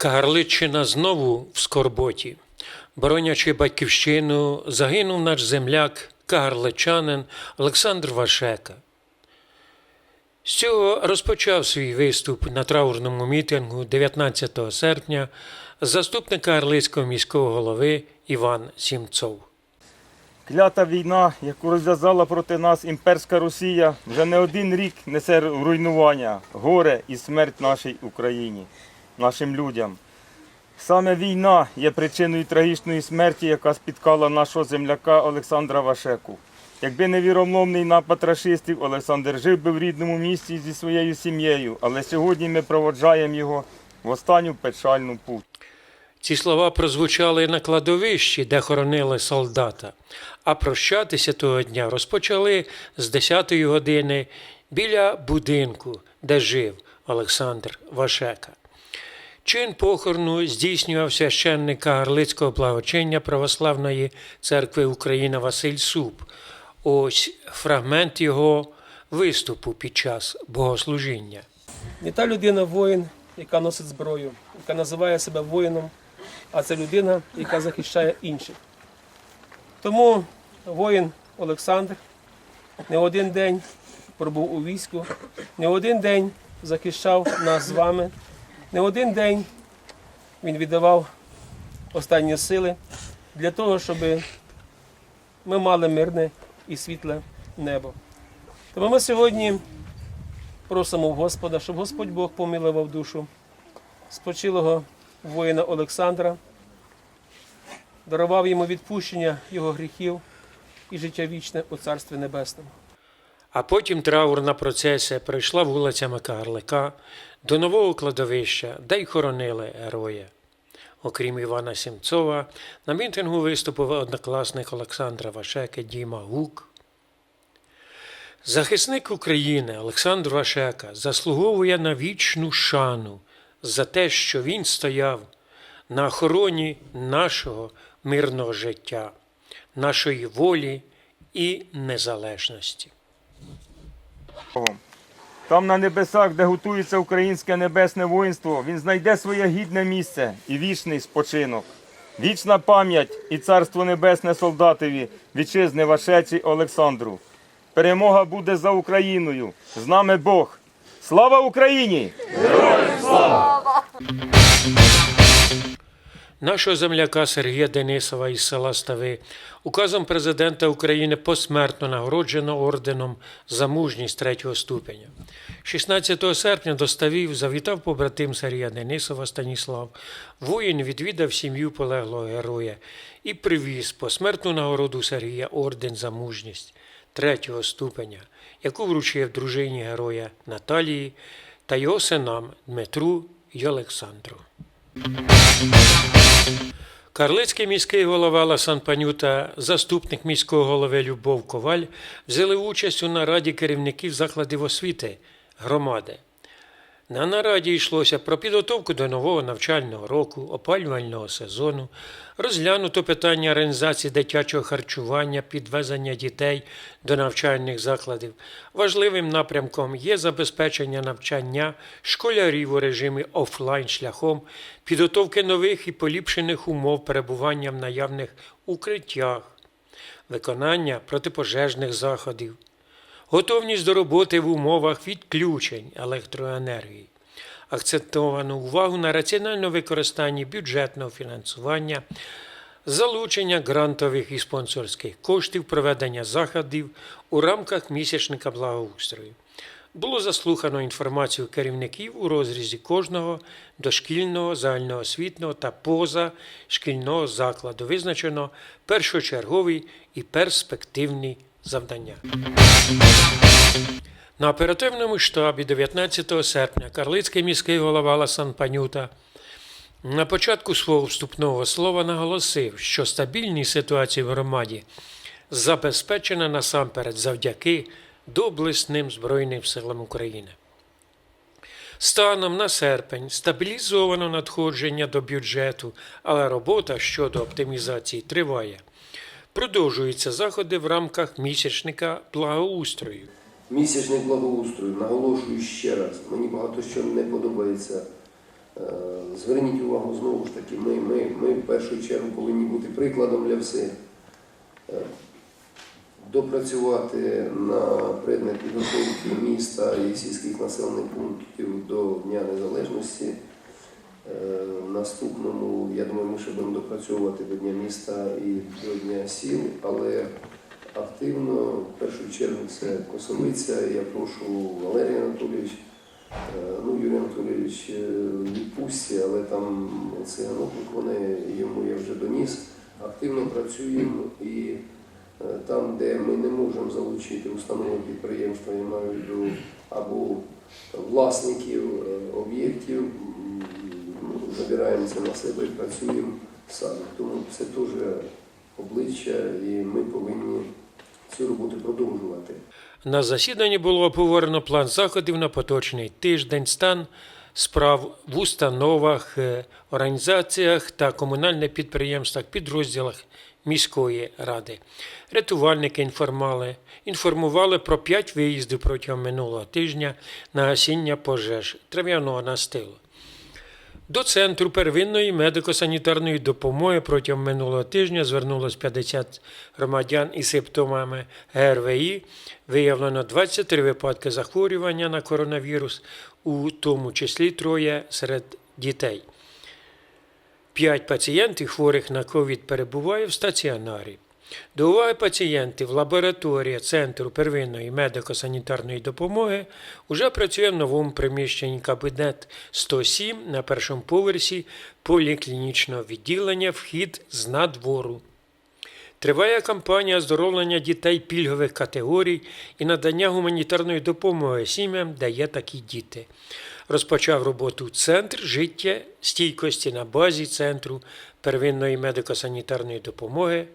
Кагарличчина знову в скорботі. Боронячи батьківщину, загинув наш земляк, кагарличанин Олександр Вашека. З цього розпочав свій виступ на траурному мітингу 19 серпня заступник Кагарлицького міського голови Іван Сімцов. Клята війна, яку розв'язала проти нас імперська Росія, вже не один рік несе руйнування, горе і смерть нашій Україні, нашим людям. Саме війна є причиною трагічної смерті, яка спіткала нашого земляка Олександра Вашеку. Якби не віромовний напад рашистів, Олександр жив би в рідному місті зі своєю сім'єю, але сьогодні ми проводжаємо його в останню печальну путь. Ці слова прозвучали на кладовищі, де хоронили солдата, а прощатися того дня розпочали з 10-ї години біля будинку, де жив Олександр Вашека. Чин похорону здійснював священник Гарлицького благочиння Православної церкви Україна Василь Суп. Ось фрагмент його виступу під час богослужіння. Не та людина воїн, яка носить зброю, яка називає себе воїном, а це людина, яка захищає інших. Тому воїн Олександр не один день пробув у війську, не один день захищав нас з вами, не один день він віддавав останні сили для того, щоб ми мали мирне і світле небо. Тому ми сьогодні просимо Господа, щоб Господь Бог помилував душу спочилого воїна Олександра, дарував йому відпущення його гріхів і життя вічне у Царстві Небесному. А потім траурна процесія пройшла вулицями Кагарлика до нового кладовища, де й хоронили героя. Окрім Івана Сімцова, на мітингу виступив однокласник Олександра Вашеки Діма Гук. Захисник України Олександр Вашека заслуговує на вічну шану за те, що він стояв на охороні нашого мирного життя, нашої волі і незалежності. Там на небесах, де готується українське небесне воїнство, він знайде своє гідне місце і вічний спочинок. Вічна пам'ять і царство небесне солдатові, вітчизни Вашечі Олександру. Перемога буде за Україною. З нами Бог. Слава Україні! Нашого земляка Сергія Денисова із села Стави указом президента України посмертно нагороджено орденом за мужність третього ступеня. 16 серпня до Ставів завітав побратим Сергія Денисова Станіслав. Воїн відвідав сім'ю полеглого героя і привіз посмертну нагороду Сергія орден за мужність третього ступеня, яку вручив дружині героя Наталії та його синам Дмитру й Олександру. Карлицький міський голова Ласан Панюта, заступник міського голови Любов Коваль взяли участь у нараді керівників закладів освіти громади. На нараді йшлося про підготовку до нового навчального року, опалювального сезону, розглянуто питання організації дитячого харчування, підвезення дітей до навчальних закладів. Важливим напрямком є забезпечення навчання школярів у режимі офлайн шляхом, підготовки нових і поліпшених умов перебування в наявних укриттях, виконання протипожежних заходів готовність до роботи в умовах відключень електроенергії, акцентовану увагу на раціональне використання бюджетного фінансування, залучення грантових і спонсорських коштів, проведення заходів у рамках місячника благоустрою. Було заслухано інформацію керівників у розрізі кожного дошкільного, загальноосвітнього та позашкільного закладу. Визначено першочергові і перспективні завдання. На оперативному штабі 19 серпня Карлицький міський голова Ласан Панюта на початку свого вступного слова наголосив, що стабільність ситуації в громаді забезпечена насамперед завдяки доблесним Збройним силам України. Станом на серпень стабілізовано надходження до бюджету, але робота щодо оптимізації триває. Продовжуються заходи в рамках місячника благоустрою. Місячний благоустрою, наголошую ще раз, мені багато що не подобається Е, Зверніть увагу знову ж таки, ми, ми, ми в першу чергу повинні бути прикладом для всіх. Е, Допрацювати на предмет підготовки міста і сільських населених пунктів до Дня Незалежності. Е, Наступному, я думаю, ми ще будемо допрацьовувати до Дня міста і до Дня сіл, але активно, в першу чергу, це Косовиця. Я прошу Валерій Анатолійович, е, ну Юрій Анатолійович е, в відпустці, але там циганок виконує, йому я вже доніс. Активно працюємо і там, де ми не можемо залучити установи підприємства, я маю виду або власників об'єктів, м, забираємо це на себе і працюємо самі. Тому це теж обличчя, і ми повинні цю роботу продовжувати. На засіданні було обговорено план заходів на поточний тиждень, стан справ в установах, е, організаціях та комунальних підприємствах, підрозділах міської ради. Рятувальники інформали, інформували про п'ять виїздів протягом минулого тижня на гасіння пожеж трав'яного настилу. До центру первинної медико-санітарної допомоги протягом минулого тижня звернулось 50 громадян із симптомами ГРВІ. Виявлено 23 випадки захворювання на коронавірус, у тому числі троє серед дітей. П'ять пацієнтів хворих на ковід перебуває в стаціонарі. До уваги пацієнтів лабораторія Центру первинної медико-санітарної допомоги уже працює в новому приміщенні кабінет 107 на першому поверсі поліклінічного відділення вхід з надвору. Триває кампанія оздоровлення дітей пільгових категорій і надання гуманітарної допомоги сім'ям, де є такі діти. Розпочав роботу Центр життя стійкості на базі Центру первинної медико-санітарної допомоги.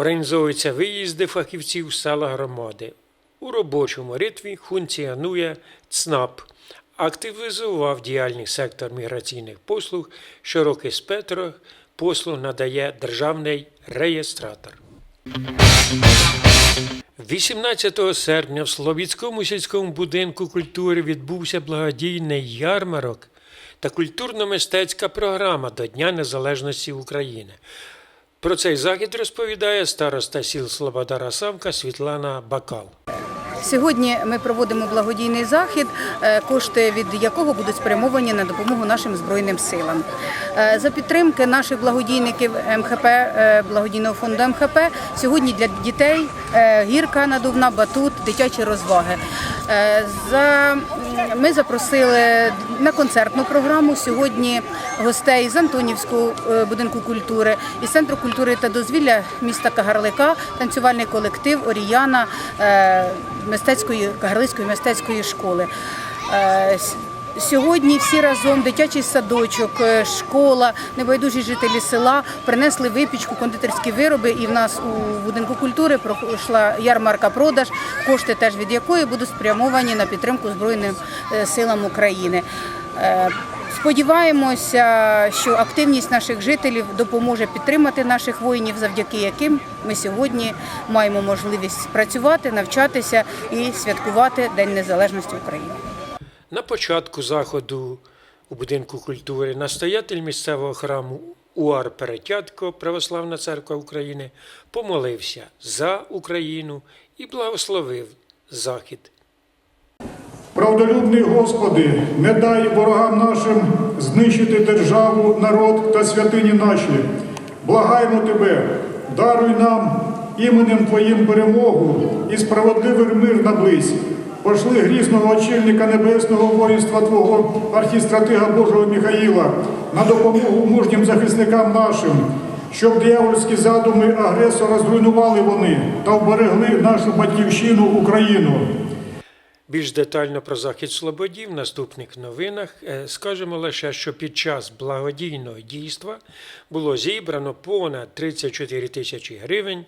Організовуються виїзди фахівців в села громади. У робочому ритмі функціонує ЦНАП. Активізував діяльність сектор міграційних послуг, широкий спектр послуг надає державний реєстратор. 18 серпня в Словіцькому сільському будинку культури відбувся благодійний ярмарок та культурно-мистецька програма до Дня Незалежності України. Про цей захід розповідає староста сіл Слобода Самка Світлана Бакал. Сьогодні ми проводимо благодійний захід, е, кошти від якого будуть спрямовані на допомогу нашим збройним силам. Е, За підтримки наших благодійників МХП, е, благодійного фонду МХП, сьогодні для дітей гірка надувна, батут, дитячі розваги. Е, За ми запросили на концертну програму сьогодні гостей з Антонівського е, будинку культури, і центру культури та дозвілля міста Кагарлика, танцювальний колектив Оріяна е, мистецької Кагарлицької мистецької школи. Сьогодні всі разом, дитячий садочок, е, школа, небайдужі жителі села принесли випічку, кондитерські вироби. І в нас у будинку культури пройшла ярмарка продаж, кошти теж від якої будуть спрямовані на підтримку Збройним е, силам України. Е, Сподіваємося, що активність наших жителів допоможе підтримати наших воїнів, завдяки яким ми сьогодні маємо можливість працювати, навчатися і святкувати День Незалежності України. На початку заходу у будинку культури настоятель місцевого храму УАР Перетятко, Православна Церква України, помолився за Україну і благословив Захід. Правдолюбний Господи, не дай ворогам нашим знищити державу, народ та святині наші. Благаємо Тебе, даруй нам іменем Твоїм перемогу і справедливий мир наблизь. Пошли грізного очільника небесного воїнства Твого архістратига Божого Михаїла на допомогу мужнім захисникам нашим, щоб диявольські задуми агресора зруйнували вони та вберегли нашу батьківщину Україну. Більш детально про захід Слободі в наступних новинах е, скажемо лише, що під час благодійного дійства було зібрано понад 34 тисячі гривень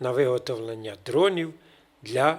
на виготовлення дронів для